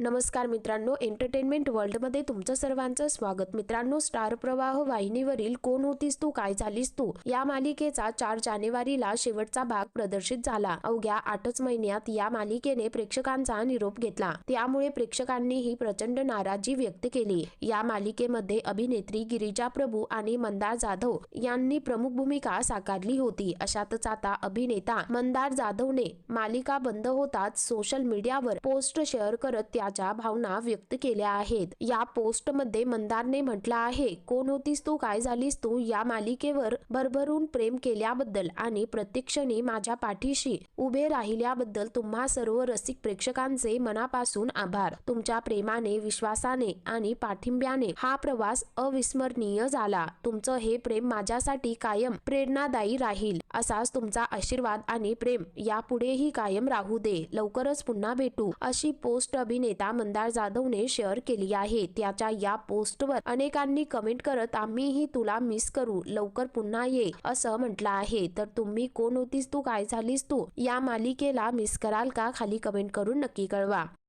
नमस्कार मित्रांनो एंटरटेनमेंट वर्ल्डमध्ये तुमचं सर्वांचं स्वागत. मित्रांनो स्टार प्रवाह वाहिनीवरील कोण होतीस तू काय झालीस तू? या मालिकेचा चार जानेवारीला शेवटचा भाग प्रदर्शित झाला. अवघ्या आठच महिन्यात या मालिकेने प्रेक्षकांचा निरोप घेतला. त्यामुळे प्रेक्षकांनीही प्रचंड नाराजी व्यक्त केली. या मालिकेमध्ये अभिनेत्री गिरिजा प्रभू आणि मंदार जाधव यांनी प्रमुख भूमिका साकारली होती. अशातच आता अभिनेता मंदार जाधवने मालिका बंद होताच सोशल मीडियावर पोस्ट शेअर करत त्या त्याच्या भावना व्यक्त केल्या आहेत. या पोस्टमध्ये मंदारने म्हटलं आहे कोण होतीस तू? काय झालीस तू? या मालिकेवर भरभरून प्रेम केल्याबद्दल आणि प्रत्यक्षणी माझ्या पाठीशी उभे राहिल्याबद्दल तुम्हा सर्व रसिक प्रेक्षकांचे मनापासून आभार. तुमच्या प्रेमाने विश्वासाने आणि पाठिंब्याने हा प्रवास अविस्मरणीय झाला. तुमचं हे प्रेम माझ्यासाठी कायम प्रेरणादायी राहील. असाच तुमचा आशीर्वाद आणि प्रेम यापुढेही कायम राहू दे. लवकरच पुन्हा भेटू. अशी पोस्ट अभिनेत्री मंदार जाधवने शेअर केली आहे. त्याच्या या पोस्टवर अनेकांनी कमेंट करत आम्हीही तुला मिस करू लवकर पुन्हा ये असं म्हटलं आहे. तर तुम्ही कोण होतीस तू? काय झालीस तू? या मालिकेला मिस कराल का? खाली कमेंट करून नक्की कळवा.